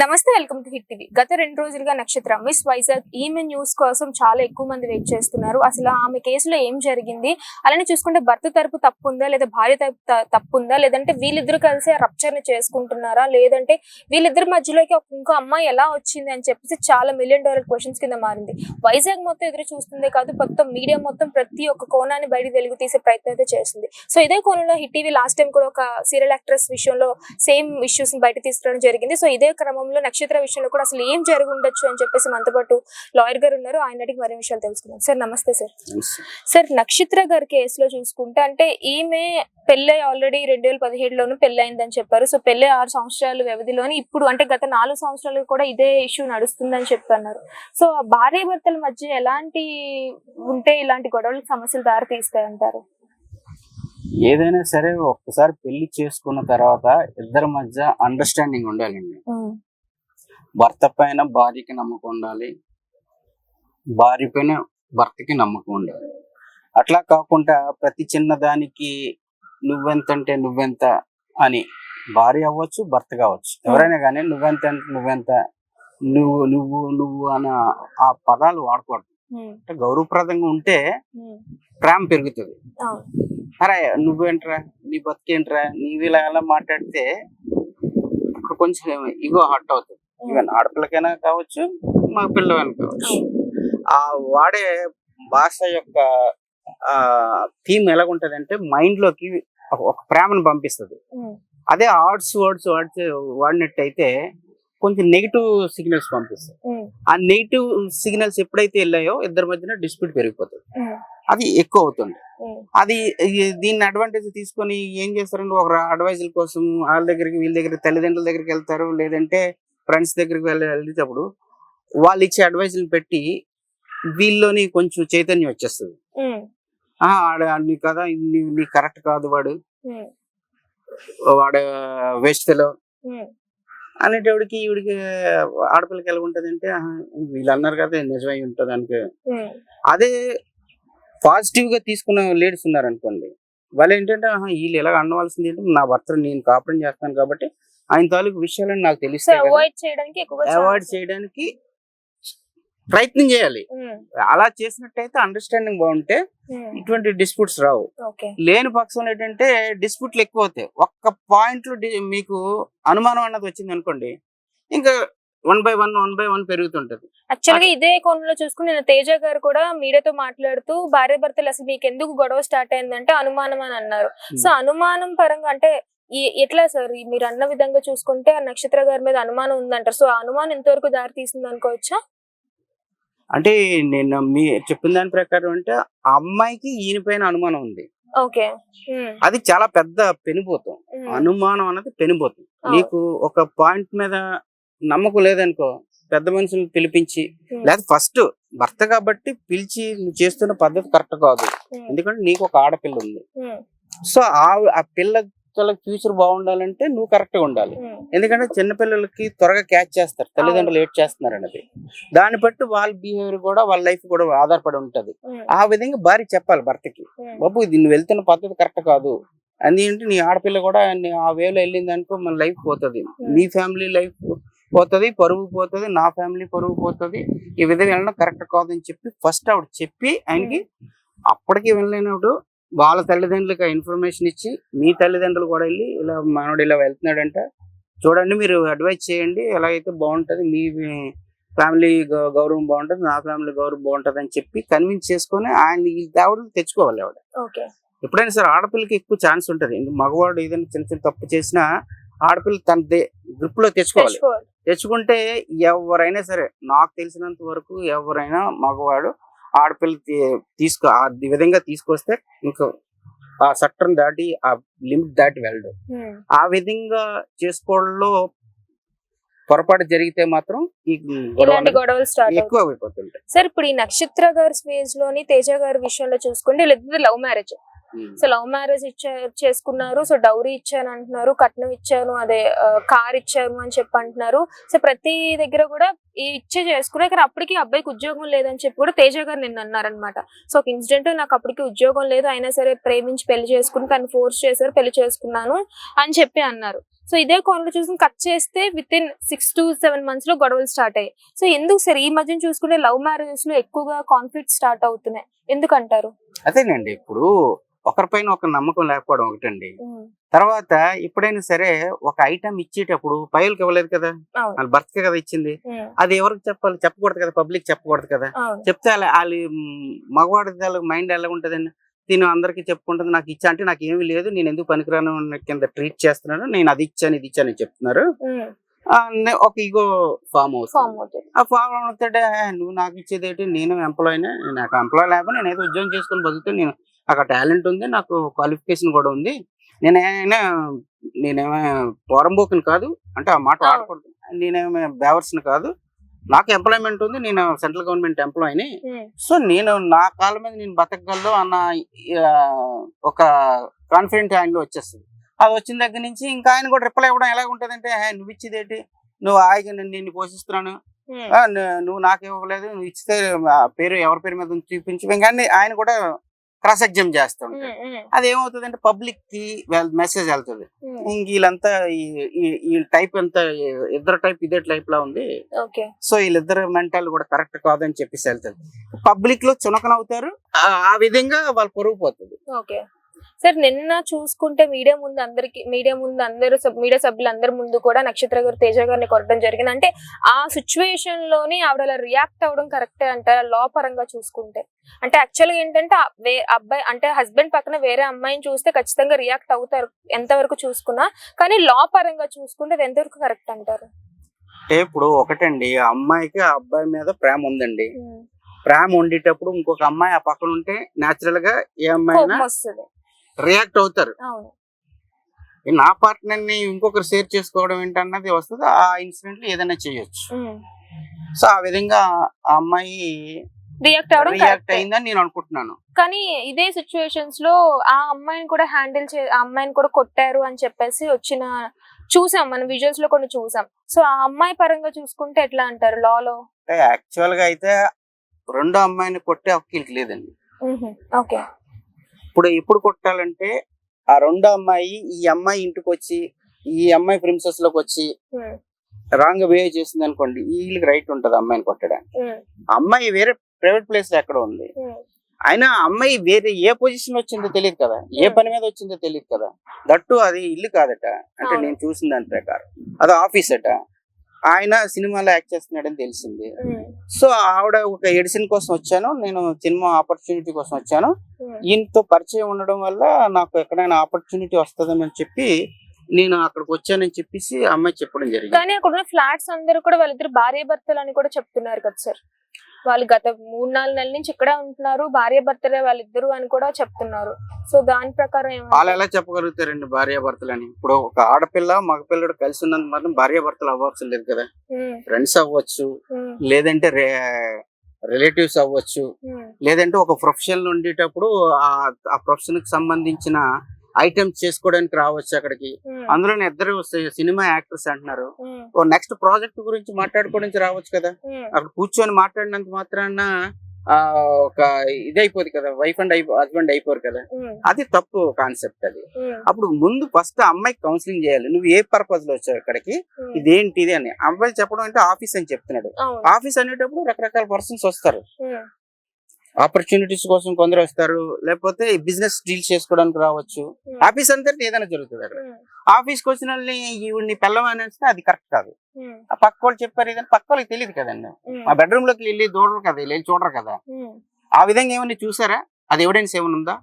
నమస్తే welcome to hit TV. గత రెండు రోజులుగా నక్షత్ర మిస్ వైజాగ్ ఈమె న్యూస్ కోసం చాలా ఎక్కువ మంది వెయిట్ చేస్తున్నారు. అసలు ఆమె కేసులో ఏం జరిగింది? అలానే చూసుకుంటే భర్త తరపు తప్పు ఉందా లేదా భార్య తరపు తప్పు ఉందా లేదంటే వీళ్ళిద్దరు కలిసి రప్చర్ని చేసుకుంటున్నారా? లేదంటే వీళ్ళిద్దరి మధ్యలోకి ఇంకో అమ్మాయి ఎలా వచ్చింది? అని చెప్పేసి చాలా మిలియన్ డాలర్ క్వశ్చన్స్ కింద మారింది. వైజాగ్ మొత్తం ఎదురు చూస్తుందే కాదు మొత్తం మీడియా మొత్తం ప్రతి ఒక్క కోణాన్ని బయట వెలుగు తీసే ప్రయత్నం అయితే చేస్తుంది. సో ఇదే కోణంలో హిట్ టీవీ లాస్ట్ టైం కూడా ఒక సీరియల్ యాక్ట్రెస్ విషయంలో సేమ్ ఇష్యూస్ బయట తీసుకురావడం జరిగింది. సో ఇదే క్రమం క్రమంలో నక్షత్ర విషయంలో కూడా అసలు ఏం జరిగి ఉండొచ్చు అని చెప్పేసి మనతో పాటు లాయర్ గారు ఉన్నారు. ఆయన అడిగి మరిన్ని విషయాలు తెలుసుకుందాం. సార్ నమస్తే సార్. సార్ నక్షత్ర గారి కేసులో చూసుకుంటే అంటే ఈమె పెళ్ళై ఆల్రెడీ రెండు వేల పదిహేడులోనూ పెళ్ళైందని చెప్పారు. సో పెళ్ళై ఆరు సంవత్సరాల వ్యవధిలోని ఇప్పుడు అంటే గత నాలుగు సంవత్సరాలు కూడా ఇదే ఇష్యూ నడుస్తుందని చెప్పన్నారు. సో భార్య భర్తల మధ్య ఎలాంటి ఉంటే ఇలాంటి గొడవలకు సమస్యలు దారి తీస్తాయంటారు? ఏదైనా సరే ఒక్కసారి పెళ్ళి చేసుకున్న తర్వాత ఇద్దరి మధ్య అండర్స్టాండింగ్ ఉండాలండి. భర్త పైన భార్యకి నమ్మకం ఉండాలి. భార్య పైన భర్తకి నమ్మకం ఉండాలి. అట్లా కాకుండా ప్రతి చిన్నదానికి నువ్వెంతంటే నువ్వెంత అని భార్య అవ్వచ్చు భర్త కావచ్చు. ఎవరైనా కానీ నువ్వెంత అంటే నువ్వెంత నువ్వు నువ్వు నువ్వు అన్న ఆ పదాలు వాడకూడదు. అంటే గౌరవప్రదంగా ఉంటే ప్రేమ పెరుగుతుంది. అరే నువ్వేంట్రా? నీ బతికేంట్రా? నీవు ఇలా ఎలా మాట్లాడితే అక్కడ కొంచెం ఇగో హట్ అవుతుంది. ఈవెన్ ఆడపిల్లకైనా కావచ్చు మా పిల్లలైనా కావచ్చు. ఆ వాడే భాష యొక్క ఆ థీమ్ ఎలాగుంటది అంటే మైండ్లోకి ఒక- ప్రేమను పంపిస్తుంది. అదే ఆర్ట్స్ వర్డ్స్ వాడితే వాడినట్టయితే కొంచెం నెగిటివ్ సిగ్నల్స్ పంపిస్తుంది. ఉమ్, ఆ నెగిటివ్ సిగ్నల్స్ ఎప్పుడైతే వెళ్ళాయో ఇద్దరి మధ్యన డిస్ప్యూట్ పెరిగిపోతుంది. అది ఎక్కువ అవుతుంది. అది దీన్ని అడ్వాంటేజ్ తీసుకొని ఏం చేస్తారంటే ఒక అడ్వైజుల కోసం వాళ్ళ దగ్గరికి వీళ్ళ దగ్గర తల్లిదండ్రుల దగ్గరికి వెళ్తారు లేదంటే ఫ్రెండ్స్ దగ్గరికి వెళ్ళి వెళ్ళేటప్పుడు వాళ్ళు ఇచ్చే అడ్వైజులు పెట్టి వీళ్ళలోని కొంచెం చైతన్యం వచ్చేస్తుంది. నీ కదా నీ కరెక్ట్ కాదు వాడు. వాడు వేస్ట్లో ఉమ్, అనేటోడికి ఈవిడికి ఆడపిల్లకి ఎలా ఉంటది అంటే వీళ్ళు అన్నారు కదా నిజమై ఉంటుంది అనుకో అదే పాజిటివ్గా తీసుకున్న లేడీస్ ఉన్నారు అనుకోండి వాళ్ళు ఏంటంటే వీళ్ళు ఎలా అనవలసింది నా భర్త నేను కాపురం చేస్తాను కాబట్టి ఆయన తాలూకు విషయాలని నాకు తెలుస్తాయి అవాయిడ్ చేయడానికి ఎక్కువగా అవాయిడ్. చేయడానికి ప్రయత్నం చేయాలి. అలా చేసినట్టయితే అండర్స్టాండింగ్ బాగుంటే ఇటువంటి డిస్ప్యూట్స్ రావు. లేని పక్షం ఏంటంటే డిస్ప్యూట్లు ఎక్కువ అవుతాయి. ఒక్క పాయింట్లో మీకు అనుమానం అన్నది వచ్చింది అనుకోండి ఇంకా one by one one by one పెరుగుతుంటది. యాక్చువల్గా ఇదే కోణంలో చూసుకుని నేను తేజ గారు కూడా మీడియాతో మాట్లాడుతూ భార్య భర్తలు అసలు మీకు ఎందుకు గొడవ స్టార్ట్ అయిందంటే అనుమానం అని అన్నారు. సో అనుమానం పరంగా అంటే ఎట్లా సార్? మీరు అన్న విధంగా చూసుకుంటే ఆ నక్షత్ర గారి మీద అనుమానం ఉందంటారు. సో ఆ అనుమానం ఎంతవరకు దారి తీసింది అనుకోవచ్చా? అంటే నేను మీ చెప్పిన దాని ప్రకారం అంటే ఆ అమ్మాయికి ఈయన పైన అనుమానం ఉంది. ఓకే. అది చాలా పెద్ద పెనుభూతం అనుమానం అన్నది పెనుభూతం నీకు ఒక పాయింట్ మీద నమ్మకం లేదనుకో పెద్ద మనుషులు పిలిపించి లేదా ఫస్ట్ భర్త కాబట్టి పిలిచి నువ్వు చేస్తున్న పద్ధతి కరెక్ట్ కాదు. ఎందుకంటే నీకు ఒక ఆడపిల్ల ఉంది. సో ఆ ఆ పిల్ల ఫ్యూచర్ బాగుండాలంటే నువ్వు కరెక్ట్గా ఉండాలి ఎందుకంటే చిన్న పిల్లలకి త్వరగా క్యాచ్ చేస్తారు. తల్లిదండ్రులు ఏడ్ చేస్తున్నారు అన్నది. దాన్ని బట్టి వాళ్ళ బిహేవియర్ కూడా వాళ్ళ లైఫ్ కూడా ఆధారపడి ఉంటది. ఆ విధంగా భార్య చెప్పాలి భర్తకి. బాబు ఇది నువ్వు వెళ్తున్న పద్ధతి కరెక్ట్ కాదు. ఎందుకంటే నీ ఆడపిల్ల కూడా ఆ వేలో వెళ్ళింది అనుకో మన లైఫ్ పోతుంది. నీ ఫ్యామిలీ లైఫ్ పోతుంది పరువు పోతుంది నా ఫ్యామిలీ పరువు పోతుంది. ఈ విధంగా వెళ్ళడం కరెక్ట్ కాదు అని చెప్పి ఫస్ట్ ఆవిడ చెప్పి ఆయనకి అప్పటికి వెళ్ళినప్పుడు వాళ్ళ తల్లిదండ్రులకి ఇన్ఫర్మేషన్ ఇచ్చి మీ తల్లిదండ్రులు కూడా వెళ్ళి ఇలా మనోడు ఇలా వెళ్తున్నాడంట. చూడండి మీరు అడ్వైజ్ చేయండి. ఎలా అయితే బాగుంటది మీ ఫ్యామిలీ గౌరవం బాగుంటది నా ఫ్యామిలీ గౌరవం బాగుంటది అని చెప్పి కన్విన్స్ చేసుకొని ఆయన ఈ ఆవిడ తెచ్చుకోవాలి ఆవిడ. ఓకే. ఎప్పుడైనా సరే ఆడపిల్లకి ఎక్కువ ఛాన్స్ ఉంటది. మగవాడు ఏదైనా చిన్న చిన్న తప్పు చేసినా ఆడపిల్ల తన గ్రిప్లో తెచ్చుకోవాలి. తెచ్చుకుంటే ఎవరైనా సరే నాకు తెలిసినంత వరకు ఎవరైనా మగవాడు ఆడపిల్ల తీసుకో ఆ విధంగా తీసుకొస్తే ఇంకా ఆ చట్టం దాటి ఆ లిమిట్ దాటి వెళ్ళడు ఆ విధంగా చేసుకోవడంలో పొరపాటు జరిగితే మాత్రం ఈ గొడవలు ఎక్కువ అయిపోతుంటాయి. సార్ ఇప్పుడు ఈ నక్షత్ర గారి స్పేస్లోని తేజ గారి విషయంలో చూసుకుంటే వీళ్ళిద్దరు love marriage. So love marriage ఇచ్చా చేసుకున్నారు. సో డౌరీ ఇచ్చాను అంటున్నారు. కట్నం ఇచ్చాను. అదే కార్ ఇచ్చాను అని చెప్పి అంటున్నారు. సో ప్రతి దగ్గర కూడా ఈ ఇచ్చే చేసుకున్నారు కానీ అప్పటికి అబ్బాయికి ఉద్యోగం లేదని చెప్పి కూడా తేజ గారు నిన్న అన్నారనమాట సో ఒక ఇన్సిడెంట్ నాకు అప్పటికి ఉద్యోగం లేదు. అయినా సరే ప్రేమించి పెళ్ళి చేసుకుని తను ఫోర్స్ చేశారు పెళ్ళి చేసుకున్నాను అని చెప్పి అన్నారు. సో ఇదే కోణంలో చూసుకుని కట్ చేస్తే with in six to seven మంత్స్లో గొడవలు స్టార్ట్ అయ్యాయి. సో ఎందుకు సార్? ఈ మధ్యన చూసుకుంటే లవ్ మ్యారేజెస్లో ఎక్కువగా కాన్ఫ్లిక్ట్ స్టార్ట్ అవుతున్నాయి. ఎందుకంటారు? అదేనండి. ఇప్పుడు ఒకరిపైన ఒక నమ్మకం లేకపోవడం ఒకటండి. తర్వాత ఎప్పుడైనా సరే ఒక ఐటమ్ ఇచ్చేటప్పుడు పైలకి ఇవ్వలేదు కదా? వాళ్ళ భర్తకే కదా ఇచ్చింది? అది ఎవరికి చెప్పాలి? చెప్పకూడదు కదా? పబ్లిక్ చెప్పకూడదు కదా? చెప్తే వాళ్ళ వాళ్ళు మగవాడి మైండ్ ఎలా ఉంటదండి? నేను అందరికి చెప్పుకుంటుంది నాకు ఇచ్చా అంటే నాకు ఏమీ లేదు నేను ఎందుకు పనికిరాను కింద ట్రీట్ చేస్తున్నాను నేను అది ఇచ్చాను ఇది ఇచ్చాను చెప్తున్నారు. ఒక ఈగో ఫామ్ ఫామ్ అవుతుంది. ఆ ఫామ్ అవుతాడే నువ్వు నాకు ఇచ్చేది ఏంటి నేను ఎంప్లాయీనే నాకు ఎంప్లాయ్ లేకపోతే నేను ఏదో ఉద్యోగం చేసుకొని బతుకుతే నేను అక్కడ టాలెంట్ ఉంది నాకు క్వాలిఫికేషన్ కూడా ఉంది. నేనేమైనా నేనేమో పోరంబోకుని కాదు అంటే ఆ మాట అవును. వాడకూడదు నేనేమో బేవర్స్ని కాదు నాకు ఎంప్లాయ్మెంట్ ఉంది నేను సెంట్రల్ గవర్నమెంట్ ఎంప్లాయీని సో నేను నా కాళ్ళ మీద నేను బతకగలదు అన్న ఒక కాన్ఫిడెంట్ ఆయనలో వచ్చేస్తుంది. అది వచ్చిన దగ్గర నుంచి ఇంకా ఆయన కూడా రిప్లై ఇవ్వడం ఎలా ఉంటదంటే "హే, నువ్వు ఇచ్చేది ఏంటి నువ్వు నేను నిన్ను పోషిస్తున్నాను. నువ్వు నాకు ఇవ్వలేదు. నువ్వు ఆ పేరు ఎవరి పేరు మీద చూపించు. కానీ ఆయన కూడా క్రాస్ ఎగ్జామ్ చేస్తూ ఉంటాడు. అది ఏమవుతుంది అంటే పబ్లిక్కి మెసేజ్ వెళ్తుంది ఇంక వీళ్ళంతా ఈ- టైప్ అంతా ఇద్దరు టైప్ ఇదే టైప్ లా ఉంది. సో వీళ్ళిద్దరు మెంటల్ కూడా కరెక్ట్ కాదని చెప్పేసి వెళ్తుంది. పబ్లిక్లో చునకనవుతారు. ఆ- ఆ విధంగా వాళ్ళు పొరుగు పోతుంది. ఓకే. సార్ నిన్న చూసుకుంటే మీడియా ముందు అందరికి మీడియా ముందు అందరూ మీడియా సభ్యులు అందరి ముందు కూడా నక్షత్ర గారు తేజ గారిని కొట్టడం జరిగింది. అంటే ఆ సిచ్యువేషన్లోని ఆవిడ రియాక్ట్ అవ్వడం కరెక్టే అంటారా? లా పరంగా చూసుకుంటే. అంటే యాక్చువల్గా ఏంటంటే అబ్బాయి అంటే హస్బెండ్ పక్కన వేరే అమ్మాయిని చూస్తే ఖచ్చితంగా రియాక్ట్ అవుతారు ఎంతవరకు చూసుకున్నా. కానీ లా పరంగా చూసుకుంటే ఎంతవరకు కరెక్ట్ అంటారు? అంటే ఇప్పుడు ఒకటండి అమ్మాయికి ఆ అబ్బాయి మీద ప్రేమ ఉందండి. ప్రేమ ఉండేటప్పుడు ఇంకొక అమ్మాయి ఆ పక్కన ఉంటే నేచురల్గా ఏ అమ్మాయి రియాక్ట్ అవుతారు. నా పార్ట్నర్ని ఇంకొకరు షేర్ చేసుకోవడం ఏంటన్నది వస్తుంది. ఆ ఇన్సిడెంట్ ఏదైనా చేయొచ్చు. సో ఆ విధంగా ఆ అమ్మాయి రియాక్ట్ అవ్వడం రియాక్ట్ అయిందని నేను అనుకుంటున్నాను. కానీ ఇదే సిచ్యువేషన్స్లో ఆ అమ్మాయిని కూడా హ్యాండిల్ చే ఆ అమ్మాయిని కూడా కొట్టారు అని చెప్పేసి వచ్చిన చూసాం. మనం విజువల్స్లో కొన్ని చూసాం. సో ఆ అమ్మాయి పరంగా చూసుకుంటే ఎట్లా అంటారు? లాలో యాక్చువల్గా అయితే రెండో అమ్మాయిని కొట్టే హక్కు లేదండి. ఓకే. ఇప్పుడు ఎప్పుడు కొట్టాలంటే ఆ రెండో అమ్మాయి ఈ అమ్మాయి ఇంటికి వచ్చి ఈ అమ్మాయి ప్రిన్సెస్లోకి వచ్చి రాంగ్ బిహేవ్ చేసింది అనుకోండి వీళ్ళకి రైట్ ఉంటది అమ్మాయిని కొట్టడానికి. అమ్మాయి వేరే ప్రైవేట్ ప్లేస్లో ఎక్కడ ఉంది. అయినా అమ్మాయి వేరే ఏ పొజిషన్ వచ్చిందో తెలియదు కదా ఏ పని మీద వచ్చిందో తెలియదు కదా. దట్టు అది ఇల్లు కాదట. అంటే. నేను చూసిన దాని ప్రకారం. అది ఆఫీస్ అట ఆయన సినిమాలో యాక్ట్ చేస్తున్నాడని తెలిసింది. సో ఆవిడ ఒక ఎడిసిన్ కోసం వచ్చాను. నేను సినిమా ఆపర్చునిటీ కోసం వచ్చాను. ఈయనతో పరిచయం ఉండడం వల్ల నాకు ఎక్కడైనా ఆపర్చునిటీ వస్తుందని చెప్పి నేను అక్కడికి వచ్చానని చెప్పేసి అమ్మాయి చెప్పడం జరిగింది. కానీ అక్కడ ఉన్న ఫ్లాట్స్ అందరూ కూడా వాళ్ళిద్దరు భార్య భర్తలు అని కూడా చెప్తున్నారు కదా సార్. వాళ్ళు గత మూడు నాలుగు నెలల నుంచి ఇక్కడే ఉంటున్నారు. భార్య భర్తలే వాళ్ళిద్దరు అని కూడా చెప్తున్నారు. సో దాని ప్రకారం వాళ్ళు? ఎలా చెప్పగలుగుతారండి భార్య భర్తలని? ఇప్పుడు ఒక ఆడపిల్ల మగపిల్లడు కలిసి ఉన్నంత మాత్రం భార్య భర్తలు అవ్వాల్సి లేదు కదా? ఫ్రెండ్స్ అవ్వచ్చు లేదంటే రిలేటివ్స్ అవ్వచ్చు. లేదంటే ఒక ప్రొఫెషన్ ఉండేటప్పుడు ఆ ప్రొఫెషన్కి సంబంధించిన ఐటమ్స్ చేసుకోవడానికి రావచ్చు అక్కడికి. అందులో ఇద్దరు సినిమా యాక్టర్స్ అంటున్నారు. ఓ నెక్స్ట్ ప్రాజెక్ట్ గురించి మాట్లాడుకోవడానికి రావచ్చు కదా. అక్కడ కూర్చొని మాట్లాడినంత మాత్రాన ఆ ఒక ఇదైపోదు కదా. వైఫ్ అండ్ హస్బెండ్ అయిపోరు కదా. అది తప్పు కాన్సెప్ట్ అది. అప్పుడు ముందు ఫస్ట్ అమ్మాయికి కౌన్సిలింగ్ చేయాలి. నువ్వు ఏ పర్పస్లో వచ్చావు ఇక్కడికి? ఉమ్. ఇదేంటి ఇది అని. అబ్బాయి చెప్పడం అంటే ఆఫీస్ అని చెప్తున్నాడు. ఆఫీస్ అనేటప్పుడు రకరకాల పర్సన్స్ వస్తారు. ఆపర్చునిటీస్ కోసం కొందరు వస్తారు. లేకపోతే బిజినెస్ డీల్ చేసుకోవడానికి రావచ్చు. ఆఫీస్ అంతా ఏదైనా జరుగుతుంది అక్కడ. ఉమ్, ఆఫీస్కి వచ్చిన వాళ్ళని ఈవిడ్ని అనేస్తే అది కరెక్ట్ కాదు. ఆ పక్క వాళ్ళు చెప్పారు ఇదని పక్క వాళ్ళకి తెలియదు కదండి. మా బెడ్రూమ్లోకి వెళ్ళి చూడరు కదా వెళ్ళి చూడరు కదా. ఆ విధంగా ఏమైనా చూసారా? అది ఎవిడెన్స్ ఏమైనా ఉందా?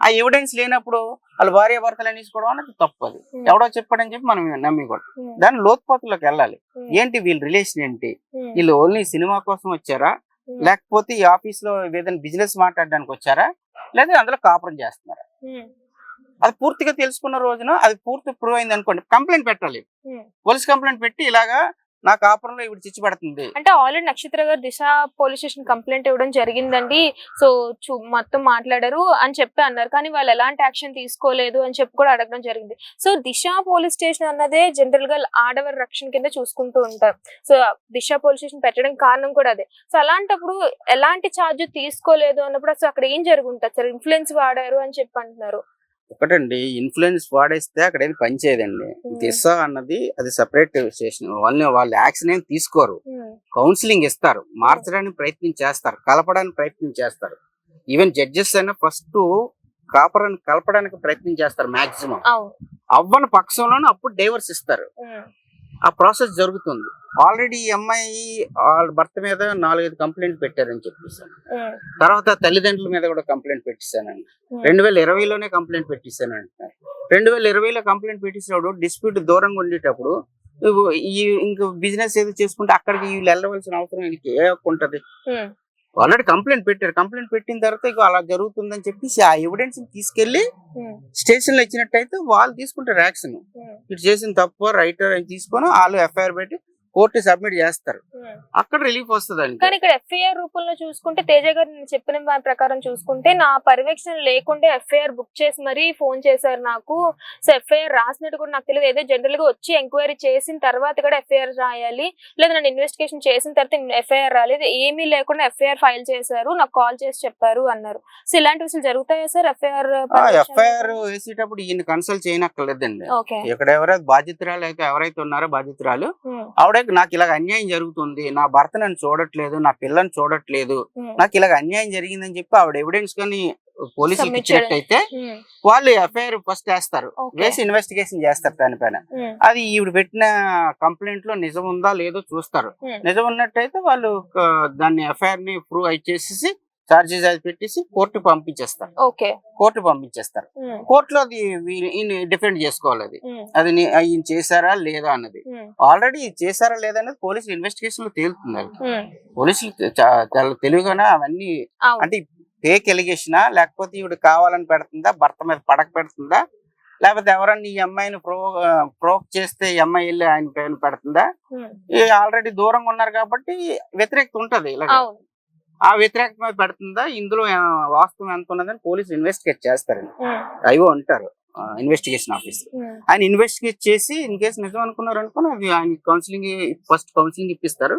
ఆ ఎవిడెన్స్ లేనప్పుడు వాళ్ళు భార్య భర్తలు అనేసుకోవడం అనేది తప్పు అది. ఎవడో చెప్పాడని చెప్పి మనం నమ్మి కూడా. ఉమ్, దాని లోతుపాతులోకి వెళ్ళాలి. ఏంటి వీళ్ళ రిలేషన్ ఏంటి? వీళ్ళు ఓన్లీ సినిమా కోసం వచ్చారా? లేకపోతే ఈ ఆఫీస్లో ఏదైనా బిజినెస్ మాట్లాడడానికి వచ్చారా? లేదా అందులో కాపురం చేస్తున్నారా? అది పూర్తిగా తెలుసుకున్న రోజున అది పూర్తి ప్రూవ్ అయింది అనుకోండి. కంప్లైంట్ పెట్టాలి. పోలీస్ కంప్లైంట్ పెట్టి ఇలాగా నా కాపురంలో ఇవి చిచ్చు పడుతుంది. అంటే ఆల్రెడీ నక్షత్ర గారు దిశ పోలీస్ స్టేషన్ కంప్లైంట్ ఇవ్వడం జరిగిందండి. సో చూ మొత్తం మాట్లాడారు అని చెప్పి అన్నారు. కానీ వాళ్ళు ఎలాంటి యాక్షన్ తీసుకోలేదు అని చెప్పి కూడా అడగడం జరిగింది. సో దిశ పోలీస్ స్టేషన్ అన్నదే జనరల్గా ఆడవారి రక్షణ కింద చూసుకుంటూ ఉంటారు. సో దిశ పోలీస్ స్టేషన్ పెట్టడం కారణం కూడా అదే. సో అలాంటప్పుడు ఎలాంటి ఛార్జ్ తీసుకోలేదు అన్నప్పుడు అసలు అక్కడ ఏం జరుగుంటుంది? సార్ ఇన్ఫ్లుయెన్స్ వాడారు అని చెప్పి అంటున్నారు. ఒకటండి ఇన్ఫ్లుయెన్స్ వాడేస్తే అక్కడ ఏది పనిచేయదండి దిశ అన్నది అది సెపరేట్ స్టేషన్ వాళ్ళని వాళ్ళు యాక్షన్ ఏం తీసుకోరు. కౌన్సిలింగ్ ఇస్తారు. మార్చడానికి ప్రయత్నం చేస్తారు. కలపడానికి ప్రయత్నం చేస్తారు. ఈవెన్ జడ్జెస్ అయినా ఫస్ట్ కాపరాన్ని కలపడానికి ప్రయత్నం చేస్తారు మాక్సిమం అవ్వని పక్షంలోనే అప్పుడు డైవర్స్ ఇస్తారు. ఆ ప్రాసెస్ జరుగుతుంది. ఆల్రెడీ ఈ అమ్మాయి వాళ్ళ భర్త మీద నాలుగైదు కంప్లైంట్ పెట్టారని చెప్పేసాను తర్వాత తల్లిదండ్రుల మీద కూడా కంప్లైంట్ పెట్టిస్తానండి రెండు వేల ఇరవైలోనే కంప్లైంట్ పెట్టిస్తాను అంటున్నారు రెండు వేల ఇరవైలో కంప్లైంట్ పెట్టించినప్పుడు డిస్ప్యూట్ దూరంగా ఉండేటప్పుడు ఈ ఇంక బిజినెస్ ఏదో చేసుకుంటే అక్కడికి వీళ్ళు వెళ్ళవలసిన అవసరం హక్కు ఉంటది? ఆల్రెడీ కంప్లైంట్ పెట్టారు. కంప్లైంట్ పెట్టిన తర్వాత ఇక అలా జరుగుతుందని చెప్పేసి ఆ ఎవిడెన్స్ తీసుకెళ్ళి ఉమ్, స్టేషన్లో ఇచ్చినట్టయితే వాళ్ళు తీసుకుంటారు యాక్షన్. ఉమ్, ఇటు చేసిన తప్పు రైటర్ అని తీసుకొని వాళ్ళు ఎఫ్ఐఆర్ పెట్టి కోర్టు సబ్మిట్ చేస్తారు. ఉమ్. అక్కడ రిలీఫ్ వస్తుంది కానీ ఇక్కడ ఎఫ్ఐఆర్ రూపంలో చూసుకుంటే తేజ గారు నేను చెప్పిన దాని ప్రకారం చూసుకుంటే నా పర్యవేక్షణ లేకుండా ఎఫ్ఐఆర్ బుక్ చేసి మరీ ఫోన్ చేశారు నాకు. సో ఎఫ్ఐఆర్ రాసినట్టు కూడా నాకు తెలియదు. ఏదో జనరల్గా వచ్చి ఎంక్వైరీ చేసిన తర్వాత కూడా ఎఫ్ఐఆర్ రాయాలి. లేదా నన్ను ఇన్వెస్టిగేషన్ చేసిన తర్వాత ఎఫ్ఐఆర్ రాలేదు. ఏమీ లేకుండా ఎఫ్ఐఆర్ ఫైల్ చేశారు. నాకు కాల్ చేసి చెప్పారు అన్నారు. సో ఇలాంటి విషయాలు జరుగుతాయా సార్ ఎఫ్ఐఆర్ ఎఫ్ఐఆర్ వేసేటప్పుడు ఈయన కన్సల్ట్ చేయనక్కర్లేదండి. ఇక్కడ ఎవరైతే బాధితురాలు అయితే ఎవరైతే ఉన్నారో బాధితురాలు ఆవిడ నాకు ఇలాగ అన్యాయం జరుగుతుంది. నా భర్త నన్ను చూడట్లేదు నా పిల్లని చూడట్లేదు. నాకు ఇలాగ అన్యాయం జరిగిందని చెప్పి ఆవిడ ఎవిడెన్స్ కానీ పోలీసులకు ఇచ్చినట్టయితే వాళ్ళు ఎఫ్ఐఆర్ ఫస్ట్ వేస్తారు. వేసి ఇన్వెస్టిగేషన్ చేస్తారు దానిపైన. అది ఈవిడ పెట్టిన కంప్లైంట్లో నిజం ఉందా లేదో చూస్తారు. నిజం ఉన్నట్టయితే వాళ్ళు దాన్ని ఎఫ్ఐఆర్ని ప్రూవ్ ఇచ్చేసి చార్జెస్ అది పెట్టేసి కోర్టు పంపించేస్తారు. కోర్టు పంపించేస్తారు. కోర్టులో అది డిఫెండ్ చేసుకోవాలి అది. అది ఈయన చేశారా లేదా అన్నది. ఆల్రెడీ చేశారా లేదా అనేది పోలీసులు ఇన్వెస్టిగేషన్లో తేలుతుంది అది. పోలీసులు చాలా తెలివిగానే అవన్నీ అవును. అంటే ఫేక్ ఎలిగేషనా లేకపోతే ఈవిడ కావాలని పెడుతుందా? భర్త మీద పడక పెడుతుందా? లేకపోతే ఎవరన్నా ఈ అమ్మాయిని ప్రో ప్రోక్ చేస్తే ఈ అమ్మాయి వెళ్ళి ఆయన పైన పెడుతుందా? ఆల్రెడీ దూరంగా ఉన్నారు కాబట్టి వ్యతిరేకత ఉంటది ఇలా ఆ వ్యతిరేకత మీద పెడుతుందా? ఇందులో వాస్తవం ఎంత ఉన్నదని పోలీసులు ఇన్వెస్టిగేట్ చేస్తారండి. అయ్యో అంటారు. ఇన్వెస్టిగేషన్ ఆఫీసర్ ఆయన ఇన్వెస్టిగేట్ చేసి ఇన్ కేసు నిజం అనుకున్నారు అనుకుని అది ఆయన కౌన్సిలింగ్ ఫస్ట్ కౌన్సిలింగ్ ఇప్పిస్తారు.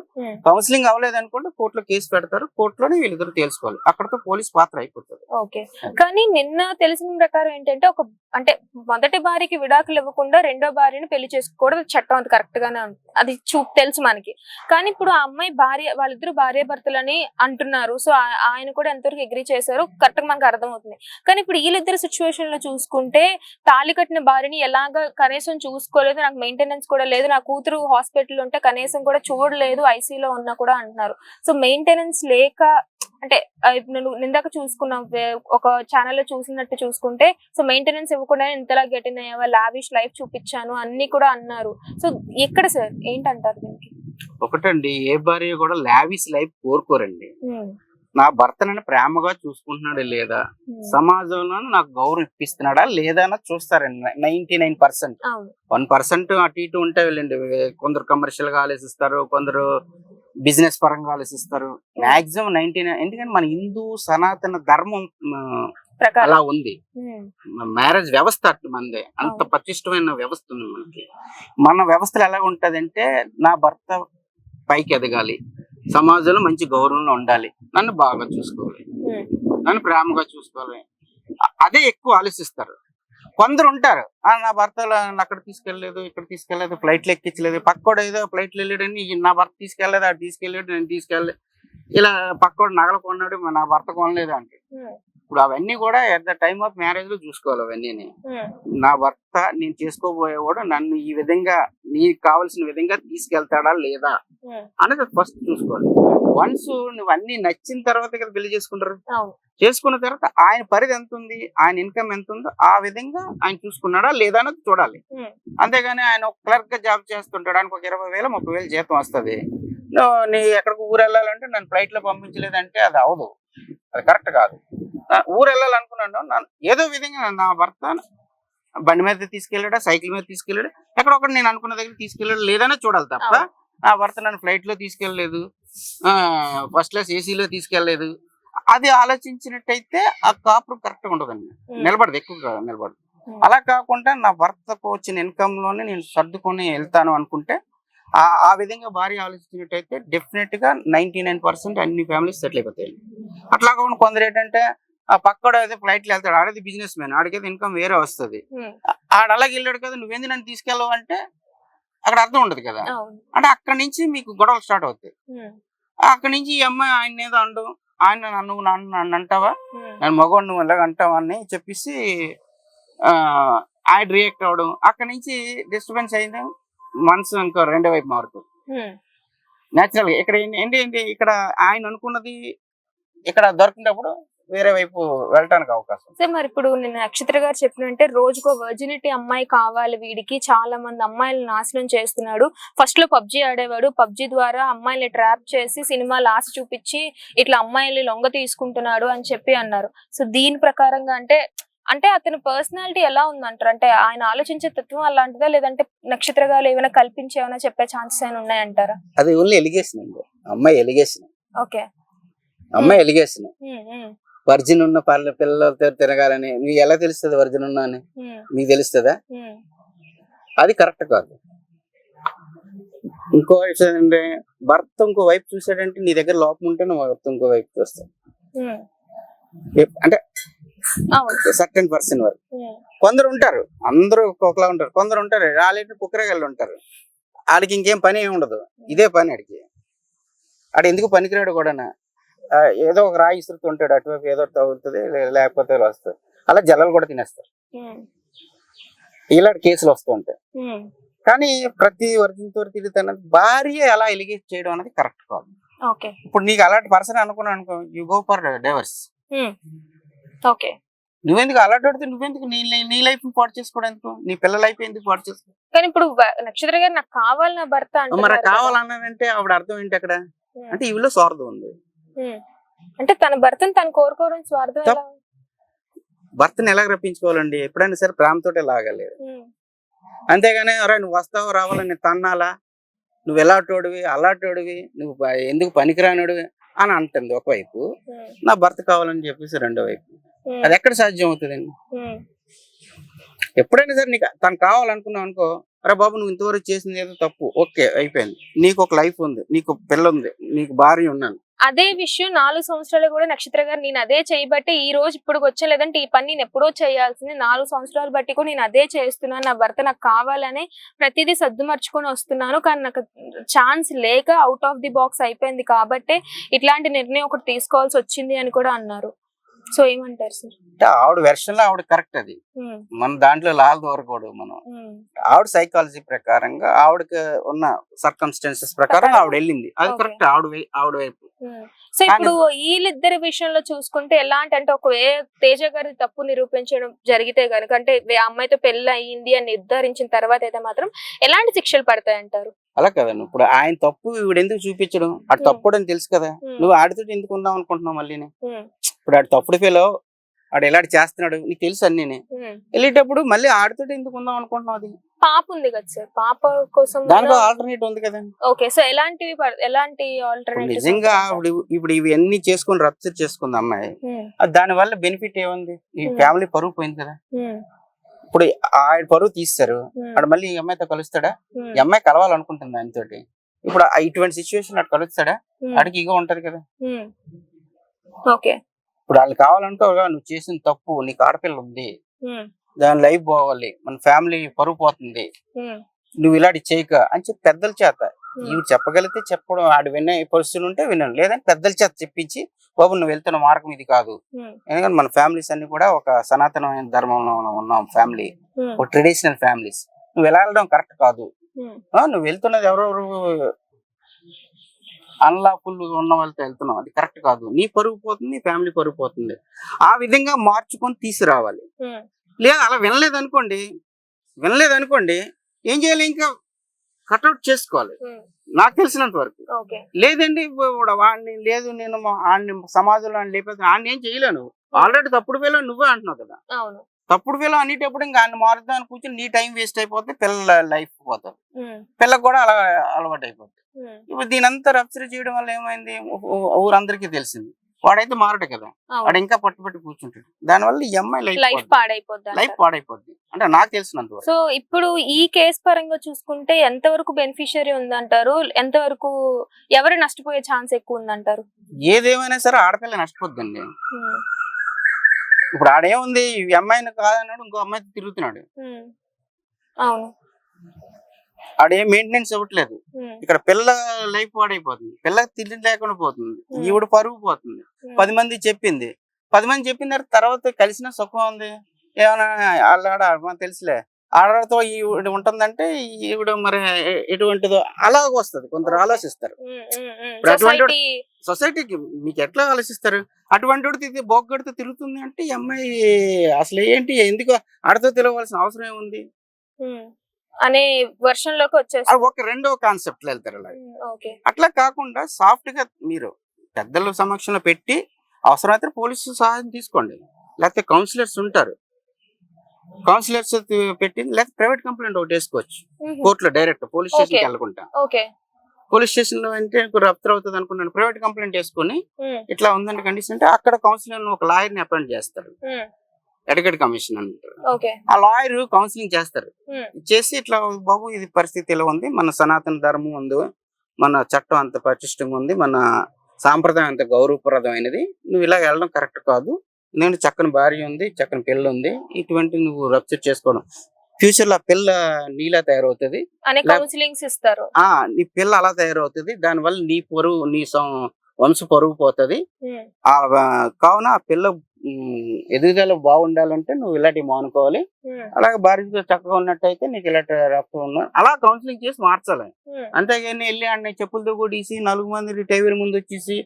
కౌన్సిలింగ్ అవ్వలేదు అనుకుంటే కోర్టులో కేసు పెడతారు. కోర్టులోనే వీళ్ళిద్దరు తెలుసుకోవాలి అక్కడతో పోలీస్ పాత్ర అయిపోతుంది. ఓకే కానీ నిన్న తెలిసిన ప్రకారం ఏంటంటే ఒక అంటే మొదటి భార్యకి విడాకులు ఇవ్వకుండా రెండో భార్యని పెళ్ళి చేసుకోవడం చట్టం అది కరెక్ట్ గానే ఉంది. అది చూ తెలుసు మనకి. కానీ ఇప్పుడు ఆ అమ్మాయి భార్య వాళ్ళిద్దరు భార్య భర్తలని అంటున్నారు. సో ఆయన కూడా ఎంతవరకు అగ్రి చేశారు కరెక్ట్గా మనకు అర్థమవుతుంది. కానీ ఇప్పుడు వీళ్ళిద్దరు సిచ్యువేషన్లో చూసుకుంటే తాళి కట్టిన భార్యని ఎలాగ కనీసం చూసుకోలేదు నాకు మెయింటెనెన్స్ కూడా లేదు నా కూతురు హాస్పిటల్ ఉంటే కనీసం కూడా చూడలేదు ఐసీలో ఉన్నా కూడా అంటున్నారు. సో మెయింటెనెన్స్ లేక అంటే నువ్వు నిందాక చూసుకున్నావు వే- ఒక ఛానల్లో చూసినట్టు చూసుకుంటే సో మెయింటెనెన్స్ ఇవ్వకుండా ఇంతలా గెటిన్ అయ్యావా లావిష్ లైఫ్ చూపించాను అన్ని కూడా అన్నారు. సో ఎక్కడ సార్ ఏంటంటారు దీనికి? ఒకటండి ఏ భార్య కూడా లావిస్ లైఫ్ కోరుకోరండి. నా భర్తనని ప్రేమగా చూసుకుంటున్నాడా లేదా? సమాజంలో నాకు గౌరవం ఇప్పిస్తున్నాడా లేదా అన్నది చూస్తారండి ninety nine percent. One percent అటు ఇటు ఉంటే వెళ్ళండి. కొందరు కమర్షియల్గా ఆలోచిస్తారు కొందరు బిజినెస్ పరంగా ఆలోచిస్తారు. మాక్సిమం నైన్టీ నైన్ ఎందుకంటే మన హిందూ సనాతన ధర్మం అలా ఉంది. ఉమ్, మ్యారేజ్ వ్యవస్థ అట్టు మందే. అంత. పటిష్టమైన వ్యవస్థ ఉంది మనకి. మన వ్యవస్థలు ఎలా ఉంటదంటే నా భర్త పైకి ఎదగాలి. సమాజంలో మంచి గౌరవంలో ఉండాలి. నన్ను బాగా చూసుకోవాలి. నన్ను ప్రేమగా చూసుకోవాలి. అదే ఎక్కువ ఆలోచిస్తారు. కొందరు ఉంటారు. "ఆ, నా భర్త అక్కడ తీసుకెళ్ళలేదు ఇక్కడ తీసుకెళ్ళలేదు ఫ్లైట్లు ఎక్కించలేదు. పక్కోడు ఏదో ఫ్లైట్లు వెళ్ళాడని "ఈ నా భర్త తీసుకెళ్ళలేదు అటు తీసుకెళ్ళాడు నేను తీసుకెళ్ళలేదు ఇలా పక్కోడు నగలు కొన్నాడు "మా నా భర్త కొనలేదు అంటే. ఇప్పుడు అవన్నీ కూడా ఎట్ ద టైమ్ ఆఫ్ మ్యారేజ్లో చూసుకోవాలి అవన్నీ ఉమ్, నా భర్త నేను చేసుకోబోయేవాడు నన్ను ఈ విధంగా నీకు కావాల్సిన విధంగా తీసుకెళ్తాడా లేదా ఉమ్, అనేది ఫస్ట్ చూసుకోవాలి. వన్స్ నువ్వు అన్ని నచ్చిన తర్వాత కదా పెళ్ళి చేసుకుంటారు. చేసుకున్న తర్వాత ఆయన పరిధి ఎంత ఉంది? ఆయన ఇన్కమ్ ఎంత ఉందో ఆ విధంగా ఆయన చూసుకున్నాడా లేదా అన్నది చూడాలి. ఉమ్, అంతేగాని ఆయన ఒక క్లర్క్గా జాబ్ చేస్తుంటాడు. ఆయనకు ఒక ఇరవై వేలు ముప్పై వేలు జీతం వస్తుంది. నువ్వు నీ ఎక్కడికి ఊరు వెళ్ళాలంటే నన్ను ఫ్లైట్లో పంపించలేదంటే అది అవదు అది కరెక్ట్ కాదు. నా ఊరు వెళ్ళాలనుకున్నాను నన్ను ఏదో విధంగా నా భర్త బండి మీద తీసుకెళ్ళాడా సైకిల్ మీద తీసుకెళ్ళాడా ఎక్కడ ఒకటి నేను అనుకున్న దగ్గర తీసుకెళ్ళాడు లేదనే చూడాలి తప్ప ఆ భర్త నన్ను ఫ్లైట్లో తీసుకెళ్ళలేదు ఆ ఫస్ట్ క్లాస్ ఏసీలో తీసుకెళ్ళలేదు. అది ఆలోచించినట్టయితే ఆ కాపురం కరెక్ట్గా ఉండదండి. నిలబడదు ఎక్కువ నిలబడదు. అలా కాకుండా నా భర్తకు వచ్చిన ఇన్కమ్లోనే నేను సర్దుకొని వెళ్తాను అనుకుంటే ఆ ఆ విధంగా భార్య ఆలోచించినట్టయితే డెఫినెట్గా నైన్టీ నైన్ పర్సెంట్ అన్ని ఫ్యామిలీస్ సెటిల్ అయిపోతాయి. అట్లా కాకుండా కొందరు ఏంటంటే ఆ పక్కడు అయితే ఫ్లైట్లో వెళ్తాడు ఆడది బిజినెస్ మ్యాన్ ఆడికైతే ఇన్కమ్ వేరే వస్తుంది. ఆడ అలాగే వెళ్ళాడు కదా నువ్వేంది నన్ను తీసుకెళ్ళవు అంటే అక్కడ అర్థం ఉండదు కదా. అంటే అక్కడి నుంచి మీకు గొడవలు స్టార్ట్ అవుతాయి. అక్కడి నుంచి ఈ అమ్మాయి ఆయన ఏదో అండు ఆయన నన్ను నన్ను నన్ను అంటావా? ఉమ్, నేను మగవాడు నువ్వు ఎలాగ అంటావా? అని చెప్పేసి ఆ, ఆయన రియాక్ట్ అవ్వడం అక్కడి నుంచి డిస్టర్బెన్స్ అయింది. మనసు ఇంకో రెండో వైపు మారుతుంది. ఉమ్, నేచురల్గా ఇక్కడ ఏంటి ఏంటి ఇక్కడ ఆయన అనుకున్నది ఇక్కడ దొరికినప్పుడు వేరే వైపు వెళ్ళటానికి అవకాశం. సో మరి ఇప్పుడు నేను నక్షత్ర గారు చెప్పినంటే రోజుకో వర్జినిటీ అమ్మాయి కావాలి వీడికి చాలా మంది అమ్మాయిలు నాశనం చేస్తున్నాడు. ఫస్ట్లో పబ్జి ఆడేవాడు పబ్జి ద్వారా అమ్మాయిల్ని ట్రాప్ చేసి సినిమా లాస్ట్ చూపించి ఇట్లా అమ్మాయిల్ని లొంగ తీసుకుంటున్నాడు అని చెప్పి అన్నారు. సో దీని ప్రకారంగా అంటే అంటే అతని పర్సనాలిటీ ఎలా ఉందంటారు? అంటే ఆయన ఆలోచించే తత్వం అలాంటిదా? లేదంటే నక్షత్ర గారు ఏమైనా కల్పించి ఏమైనా చెప్పే ఛాన్సెస్ అయినా ఉన్నాయంటారా? అది ఓన్లీ ఎలిగేషన్ అండి. అమ్మాయి ఎలిగేషన్. ఓకే. అమ్మాయి ఎలిగేషన్. వర్జిన్ ఉన్న పల్లె పిల్లలతో తిరగాలని. నీకు ఎలా తెలుస్తుంది వర్జిన్ ఉన్నా అని? మీకు తెలుస్తుందా? అది కరెక్ట్ కాదు. ఇంకో విషయం ఏంటంటే భర్త ఇంకో వైపు చూసాడంటే నీ దగ్గర లోపం ఉంటే నువ్వు భర్త ఇంకో వైపు చూస్తావు. అంటే సర్టెన్ పర్సన్ వరకు. కొందరు ఉంటారు. అందరూ ఒక్కొక్కలా ఉంటారు. కొందరు ఉంటారు. రాలేటి కుక్కరగాళ్ళు ఉంటారు. ఆడికి ఇంకేం పని ఏమి ఉండదు. ఇదే పని ఆడికి. ఆడు ఎందుకు పనికిరాడు కూడా ఏదో ఒక రాయి ఇసురుతుంటాడు అటువైపు ఏదో తగులుతుంది. లేకపోతే వస్తుంది. అలా జలాలు కూడా తినేస్తారు. ఇలాంటి కేసులు వస్తూ ఉంటాయి. కానీ ప్రతి వర్గంతో తిరుగుతున్న భార్య ఎలా ఎలిగేట్ చేయడం అనేది కరెక్ట్ కాదు. ఇప్పుడు నీకు అలాంటి పర్సన్ అనుకున్నాను అనుకో you go for divorce okay. నువ్వెందుకు అలాంటి నువ్వెందుకు నీ నీ లైఫ్ పాటు చేసుకోవడం ఎందుకు? నీ పిల్లల లైఫ్ ఎందుకు పాటు చేసుకో? కానీ ఇప్పుడు నక్షత్ర గారు నాకు కావాలి నా భర్త మరి. కావాలన్నానంటే ఆవిడ అర్థం ఏంటి అక్కడ? అంటే ఈవిలో స్వార్థం ఉంది. అంటే తన భర్తను తను కోరుకోవడం స్వార్థం భర్తని ఎలా రప్పించుకోవాలండి? ఎప్పుడైనా సరే ప్రేమతోటే లాగలేదు. అంతేగాని అరే నువ్వు వస్తావు రావాలని తన్నాలా? నువ్వు ఎలాంటోడివి అలాంటోడివి నువ్వు ఎందుకు పనికిరానోడివి అని అంటుంది ఒకవైపు. నా భర్త కావాలని చెప్పేసి రెండో వైపు. అది ఎక్కడ సాధ్యం అవుతుందండి? ఎప్పుడైనా సరే నీకు తను కావాలనుకున్నావు అనుకో అరే బాబు నువ్వు ఇంతవరకు చేసింది ఏదో తప్పు. ఓకే అయిపోయింది. నీకు ఒక లైఫ్ ఉంది నీకు పిల్ల ఉంది నీకు భార్య ఉన్నాను. అదే విషయం నాలుగు సంవత్సరాలు కూడా నక్షత్ర గారు నేను అదే చేయబట్టి ఈ రోజు ఇప్పుడు వచ్చే లేదంటే ఈ పని నేను ఎప్పుడో చేయాల్సింది. నాలుగు సంవత్సరాలు బట్టి కూడా నేను అదే చేస్తున్నాను. నా భర్త నాకు కావాలని ప్రతిదీ సర్దుమర్చుకొని వస్తున్నాను. కానీ నాకు ఛాన్స్ లేక అవుట్ ఆఫ్ ది బాక్స్ అయిపోయింది కాబట్టి ఇట్లాంటి నిర్ణయం ఒకటి తీసుకోవాల్సి వచ్చింది అని కూడా అన్నారు. సో ఏమంటారు సార్? అంటే ఆవిడ వెర్షన్లో ఆవిడ కరెక్ట్ అది. మన దాంట్లో లాల్ దూరకూడదు మనం. ఆవిడ సైకాలజీ ప్రకారంగా ఆవిడకి ఉన్న సర్కమ్స్టాన్సెస్ ప్రకారం ఆవిడ వెళ్ళింది. అది. కరెక్ట్ ఆవిడ ఆవిడ వైపు. సో ఇప్పుడు వీళ్ళిద్దరి విషయంలో చూసుకుంటే ఎలాంటి అంటే ఒక తేజ గారి తప్పు నిరూపించడం జరిగితే గనుక అంటే అమ్మాయితో పెళ్ళి అయ్యింది అని నిర్ధారించిన తర్వాత అయితే మాత్రం ఎలాంటి శిక్షలు పడతాయి అంటారు అలా కదండి. ఇప్పుడు ఆయన తప్పు ఈవిడ ఎందుకు చూపించడం? ఆడు Hmm. తప్పుడు అని తెలుసు కదా. ఉమ్, నువ్వు ఆడితో ఎందుకు ఉందాం అనుకుంటున్నావు మళ్ళీ ఇప్పుడు ఆడు తప్పుడు ఫీలో ఆడు ఎలాంటి చేస్తున్నాడు? నీకు తెలుసు అన్నీ. వెళ్ళేటప్పుడు మళ్ళీ ఆడితో ఎందుకు ఉందాం అనుకుంటున్నావు అది? పాప ఉంది కదా సార్. పాప కోసం దానికో ఆల్టర్నేట్ ఉంది కదా ఓకే సో ఎలాంటివి పడ- ఎలాంటి ఇప్పుడు ఆల్టర్నేటివ్ నిజంగా ఆవిడ ఇప్పుడు ఇవన్నీ చేసుకొని రప్చర్ చేసుకుంది అమ్మాయి. దాని వల్ల బెనిఫిట్ ఏముంది? ఈ Hmm. ఫ్యామిలీ పరువు పోయింది కదా. ఇప్పుడు ఆయన పరువు తీస్తారు. ఆడు మళ్ళీ ఈ అమ్మాయితో కలుస్తాడా? ఈ అమ్మాయి కలవాలనుకుంటుంది ఆయనతోటి ఇప్పుడు ఆ ఇటువంటి సిచ్యువేషన్ అటు కలుస్తాడా? ఆడికి ఇగో ఉంటది కదా. ఓకే. ఇప్పుడు వాళ్ళు కావాలంటే నువ్వు చేసిన తప్పు నీకు ఆడపిల్ల ఉంది. దాని లైఫ్ పోవాలి మన ఫ్యామిలీ పరువు పోతుంది. నువ్వు ఇలాంటి చేయక అని చెప్పి పెద్దల చేత. ఇవి చెప్పగలిగితే చెప్పడం ఆడు వినే పరిస్థితులు ఉంటే విన్నాను లేదంటే పెద్దల చేత చెప్పించి బాబు నువ్వు వెళ్తున్న మార్గం ఇది కాదు. ఎందుకంటే మన ఫ్యామిలీస్ అన్ని కూడా ఒక సనాతనమైన ధర్మంలో ఉన్నాం ఫ్యామిలీ. ఒక ట్రెడిషనల్ ఫ్యామిలీస్. నువ్వు ఎలా వెళ్ళడం కరెక్ట్ కాదు. నువ్వు వెళ్తున్నది ఎవరెవరు? అన్లాఫుల్ ఉన్న వాళ్ళతో వెళ్తున్నావు. అది కరెక్ట్ కాదు. నీ పరుగు పోతుంది నీ ఫ్యామిలీ పరుగు పోతుంది. ఆ విధంగా మార్చుకొని తీసుకురావాలి. లేదా అలా వినలేదు అనుకోండి వినలేదు అనుకోండి ఏం చేయాలి ఇంకా? కట్అవుట్ చేసుకోవాలి. నాకు తెలిసినంత వరకు. లేదండి ఇప్పుడు వాడిని లేదు నేను ఆడిని సమాజంలో ఆయన లేకపోతే ఆడిని ఏం చేయలేను. ఆల్రెడీ తప్పుడు వేలో నువ్వే అంటున్నావు కదా. తప్పుడు పిల్ల అనేటప్పుడు ఇంకా ఆయన మారుద్దాం కూర్చొని నీ టైం వేస్ట్ అయిపోతే పిల్లల లైఫ్ పోతుంది. ఉమ్, పిల్లకి కూడా అలా అలవాటు అయిపోతుంది ఉమ్, ఇప్పుడు దీని అంతా రప్చర్ చేయడం వల్ల ఏమైంది? ఊరందరికీ తెలిసింది. వాడైతే మారడు కదా. వాడు ఇంకా పట్టుబట్టి కూర్చుంటాడు. దానివల్ల ఈ అమ్మాయి లైఫ్ పాడైపోద్ది. లైఫ్. పాడైపోద్ది. అంటే నాకు తెలిసినంత వరకు. సో ఇప్పుడు ఈ కేసు పరంగా చూసుకుంటే ఎంతవరకు బెనిఫిషియరీ ఉందంటారు? ఎంతవరకు ఎవరు నష్టపోయే ఛాన్స్ ఎక్కువ ఉందంటారు? ఏదేమైనా సరే ఆడపిల్ల నష్టపోద్దండి. ఇప్పుడు ఆడేముంది? ఈ అమ్మాయిని కాదన్నాడు ఇంకో అమ్మాయితో తిరుగుతున్నాడు. అవును. ఆడేం మెయింటెనెన్స్ ఇవ్వట్లేదు. ఇక్కడ పిల్ల లైఫ్ పాడైపోతుంది. పిల్లకి తిండి లేకుండా పోతుంది. ఈవిడ పరుగు పోతుంది. పది మంది చెప్పింది. పది మంది చెప్పిన తర్వాత కలిసిన సుఖం ఉంది. ఏమైనా ఆడ మనకు తెలుసులే. ఆడతో ఈవిడ ఉంటుందంటే ఈవిడ మరి ఎటువంటిదో అలాగ వస్తుంది. కొందరు ఆలోచిస్తారు. సొసైటీకి మీకు ఎట్లా ఆలోచిస్తారు? అటువంటి వాడితో బొగ్గడితో తిరుగుతుంది అంటే ఈ అమ్మాయి అసలు ఏంటి? ఎందుకు ఆడతో తిరగవలసిన అవసరం ఏముంది? అనే వర్షన్లోకి అది వచ్చేస్తుంది ఒక రెండో కాన్సెప్ట్ వెళ్తారు అలా ఉమ్, ఓకే. అట్లా కాకుండా సాఫ్ట్గా మీరు పెద్దల సమక్షంలో పెట్టి అవసరమైతే పోలీసు సహాయం తీసుకోండి. లేకపోతే కౌన్సిలర్స్ ఉంటారు. కౌన్సిలర్స్ పెట్టి లేకపోతే ప్రైవేట్ కంప్లైంట్ ఒకటి వేసుకోవచ్చు. కోర్టులో డైరెక్ట్ పోలీస్ స్టేషన్. వెళ్ళకుండా. పోలీస్ స్టేషన్లో అంటే రప్తర్ అవుతుంది అనుకున్నాను. ప్రైవేట్ కంప్లైంట్ వేసుకొని ఇట్లా ఉందంటే కండిషన్ అంటే అక్కడ కౌన్సిలర్ ఒక లాయర్ని అపాయింట్ చేస్తారు. అడ్వకేట్ కమిషన్ అంటారు. ఆ లాయర్ కౌన్సిలింగ్ చేస్తారు. చేసి ఇట్లా బాబు ఇది పరిస్థితి ఇలా ఉంది. మన సనాతన ధర్మం ఉంది మన చట్టం అంత పటిష్టంగా ఉంది. మన సాంప్రదాయం అంత గౌరవప్రదమైనది. నువ్వు ఇలా వెళ్ళడం కరెక్ట్ కాదు. నేను చక్కని భార్య ఉంది చక్కని పిల్ల ఉంది. ఇటువంటి నువ్వు రప్చర్ చేసుకోవడం. ఫ్యూచర్లో ఆ పిల్ల నీలా తయారవుతుంది. కౌన్సిలింగ్స్ ఇస్తారు. ఆ నీ పిల్ల అలా తయారవుతుంది. దానివల్ల నీ పరువు నీ సం- వంశ పరువు పోతుంది. కావున ఆ పిల్ల ఎదుగుదల బాగుండాలంటే నువ్వు ఇలాంటివి మానుకోవాలి. అలాగే భార్యతో చక్కగా ఉన్నట్టయితే నీకు ఇలాంటి రక్తం ఉన్నా అలా కౌన్సిలింగ్ చేసి మార్చాలి. అంతేగాని వెళ్ళి అన్న చెప్పులతో కూడీసి నలుగు మంది టైవర్ ముందు వచ్చేసి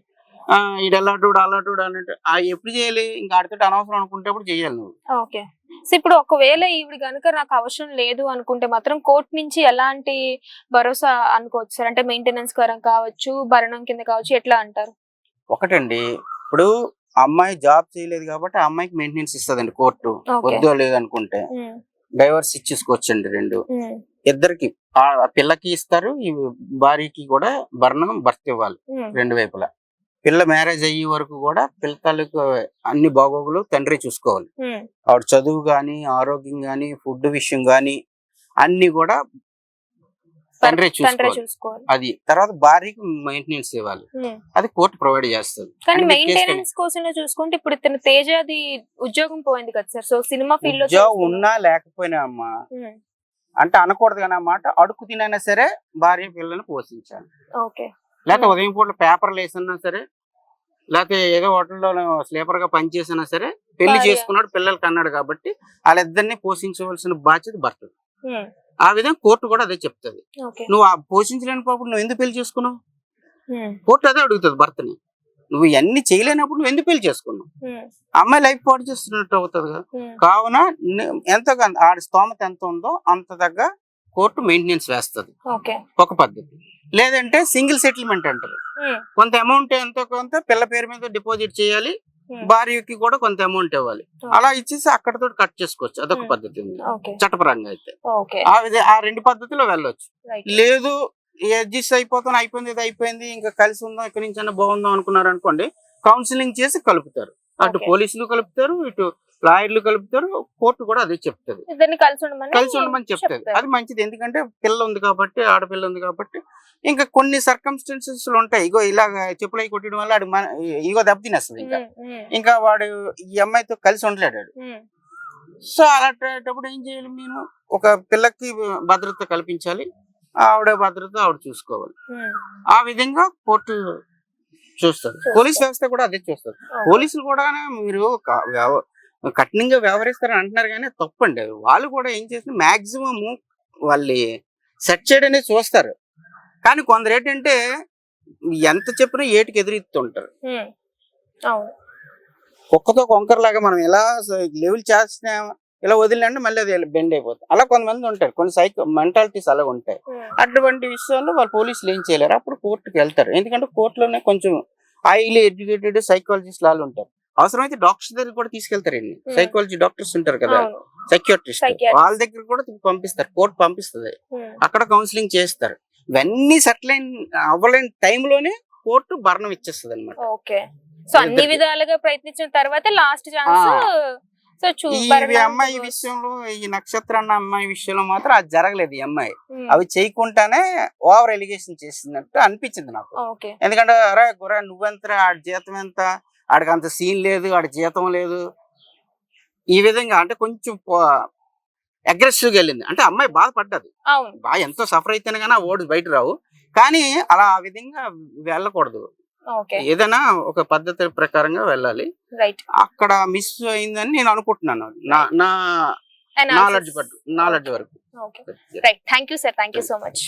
ఆ ఇది అలాంటి అలాంటి అన్నట్టు ఆ ఎప్పుడు చేయాలి? ఇంకా ఆడితో అనవసరం అనుకుంటేప్పుడు చేయాలి నువ్వు. ఓకే. సో ఇప్పుడు ఒకవేళ ఈవిడ గనుక నాకు అవసరం లేదు అనుకుంటే మాత్రం కోర్టు నుంచి ఎలాంటి భరోసా అనుకోవచ్చు సార్? అంటే మెయింటెనెన్స్ కరం కావచ్చు భరణం కింద కావచ్చు ఎట్లా అంటారు? ఒకటండి ఇప్పుడు అమ్మాయి జాబ్ చేయలేదు కాబట్టి ఆ అమ్మాయికి మెయింటెనెన్స్ ఇస్తుందండి కోర్టు. వద్దో లేదనుకుంటే డైవర్స్ ఇచ్చేసుకోవచ్చండి రెండు. ఇద్దరికి ఆ పిల్లకి ఇస్తారు ఈ భార్యకి కూడా భరణం భర్త ఇవ్వాలి రెండు వైపులా. పిల్ల మ్యారేజ్ అయ్యే వరకు కూడా పిల్ల తాలూకు అన్ని బాగోగులు తండ్రి చూసుకోవాలి. ఆవిడ చదువు గాని ఆరోగ్యం గాని ఫుడ్ విషయం గాని అన్ని కూడా తండ్రి చూసుకోవాలి. చూసుకోవాలి. అది తర్వాత భార్యకి మెయింటెనెన్స్ ఇవ్వాలి. అది కోర్టు ప్రొవైడ్ చేస్తుంది. కానీ మెయింటెనెన్స్ కోసం చూసుకుంటే ఇప్పుడు ఇతను తేజది ఉద్యోగం పోయింది కదా సార్. సో సినిమా ఫీల్డ్లో. ఉన్నా లేకపోయినా అమ్మా. అంటే అనకూడదు కానీ అన్నమాట. అడుగు తినైనా సరే భార్య పిల్లల్ని పోషించాలి. ఓకే. లేకపోతే. ఉదయం పూట పేపర్లు వేసినా సరే లేకపోతే ఏదో హోటల్లో స్లీపర్గా పనిచేసినా సరే పెళ్ళి. చేసుకున్నాడు పిల్లలకి అన్నాడు కాబట్టి వాళ్ళిద్దరిని పోషించవలసిన బాధ్యత భర్త ఆ విధంగా కోర్టు కూడా అదే చెప్తుంది. నువ్వు ఆ పోషించలేని పాపం నువ్వు ఎందుకు పెళ్ళి చేసుకున్నావు? కోర్టు అదే అడుగుతుంది భర్తని. నువ్వు ఇవన్నీ చేయలేనప్పుడు నువ్వు ఎందుకు పెళ్ళి చేసుకున్నావు? అమ్మాయి లైఫ్ పాటు చేస్తున్నట్టు అవుతుంది కదా. కావున ఎంతో ఆడి స్తోమత ఎంత ఉందో అంత తగ్గ కోర్టు మెయింటెనెన్స్ వేస్తుంది. ఒక పద్ధతి. లేదంటే సింగిల్ సెటిల్మెంట్ అంటారు. కొంత అమౌంట్ ఎంతో కొంత పిల్ల పేరు మీద డిపాజిట్ చేయాలి. భార్యకి కూడా కొంత అమౌంట్ ఇవ్వాలి. అలా ఇచ్చేసి అక్కడతో కట్ చేసుకోవచ్చు. అదొక Hmm. పద్ధతి ఉంది. చట్టపరంగా అయితే. ఆ రెండు పద్ధతిలో వెళ్ళొచ్చు. లేదు అడ్జస్ట్ అయిపోతాను అయిపోయింది ఇది అయిపోయింది ఇంకా కలిసి ఉందాం ఇక్కడి నుంచి అన్న బాగుందాం అనుకున్నారు అనుకోండి కౌన్సిలింగ్ చేసి కలుపుతారు. అటు. పోలీసులు కలుపుతారు ఇటు లాయర్లు కలుపుతారు కోర్టు కూడా అదే చెప్తుంది. కలిసి ఉండమని కలిసి ఉండమని చెప్తుంది. అది మంచిది. ఎందుకంటే పిల్ల ఉంది కాబట్టి ఆడపిల్ల ఉంది కాబట్టి. ఇంకా కొన్ని సర్కమ్స్టెన్సెస్ ఉంటాయి. ఇగో ఇలాగ చెప్పులు కొట్టడం వల్ల ఆడు మన ఇగో దెబ్బతినేస్తుంది ఇంకా. ఇంకా వాడు ఈ అమ్మాయితో కలిసి ఉండలేడు వాడు. ఉమ్, సో అలాంటప్పుడు ఏం చేయాలి నేను? ఒక పిల్లకి భద్రత కల్పించాలి. ఆవిడ భద్రత ఆవిడ చూసుకోవాలి. ఆ విధంగా కోర్టు చూస్తారు పోలీస్ వ్యవస్థ కూడా అదే చూస్తారు. పోలీసులు కూడా మీరు కఠినంగా వ్యవహరిస్తారని అంటున్నారు కానీ తప్పండి. వాళ్ళు కూడా ఏం చేసిన మాక్సిమం వాళ్ళు సెట్ చేయడనే చూస్తారు. కానీ కొందరు ఏంటంటే ఎంత చెప్పినా ఏటికి ఎదురెత్తుంటారు. కుక్కతో కొంకరలాగా మనం ఎలా లెవెల్ చేసినా ఇలా వదిలినంటే మళ్ళీ అది బెండ్ అయిపోతుంది. అలా కొంతమంది ఉంటారు. కొన్ని సైకో మెంటాలిటీస్ అలా ఉంటాయి. అటువంటి విషయాల్లో వాళ్ళు పోలీసులు ఏం చేయలేరు. అప్పుడు కోర్టుకి వెళ్తారు. ఎందుకంటే కోర్టులోనే కొంచెం హైలీ ఎడ్యుకేటెడ్ సైకాలజిస్ట్ వాళ్ళు ఉంటారు. అవసరమైతే డాక్టర్స్ దగ్గర కూడా తీసుకెళ్తారండి. సైకాలజీ డాక్టర్స్ ఉంటారు కదా. Psychiatrist Psychiatrist. వాళ్ళ దగ్గర కూడా పంపిస్తారు. కోర్టు పంపిస్తుంది. అక్కడ కౌన్సిలింగ్ చేస్తారు. ఇవన్నీ సెటిల్ అయిన అవ్వలేని టైంలోనే కోర్టు భరణం ఇచ్చేస్తుంది అనమాట సో అన్ని. విధాలుగా ప్రయత్నించిన తర్వాత లాస్ట్ ఛాన్స్ సో ఈ అమ్మాయి. విషయంలో ఈ నక్షత్ర అన్న అమ్మాయి విషయంలో మాత్రం అది జరగలేదు ఈ అమ్మాయి. అవి చేయకుండానే ఓవర్ ఎలిగేషన్ చేసినట్టు అనిపించింది నాకు. ఎందుకంటే అరే గురా నువ్వెంత ఆడి జీతం ఎంత? ఆడికి అంత సీన్ లేదు ఆడి జీతం లేదు. ఈ విధంగా అంటే కొంచెం అగ్రెసివ్గా వెళ్ళింది. అంటే అమ్మాయి బాధపడ్డది. బాగా ఎంతో సఫర్ అయితేనే కానీ ఆ ఓడి బయట రావు. కానీ అలా ఆ విధంగా వెళ్ళకూడదు. ఏదైనా ఒక పద్ధతి ప్రకారంగా వెళ్ళాలి. అక్కడ మిస్ అయిందని నేను అనుకుంటున్నాను. నా నా నాలెడ్జ్ నాలెడ్జ్ వరకు. Right thank you sir thank you so much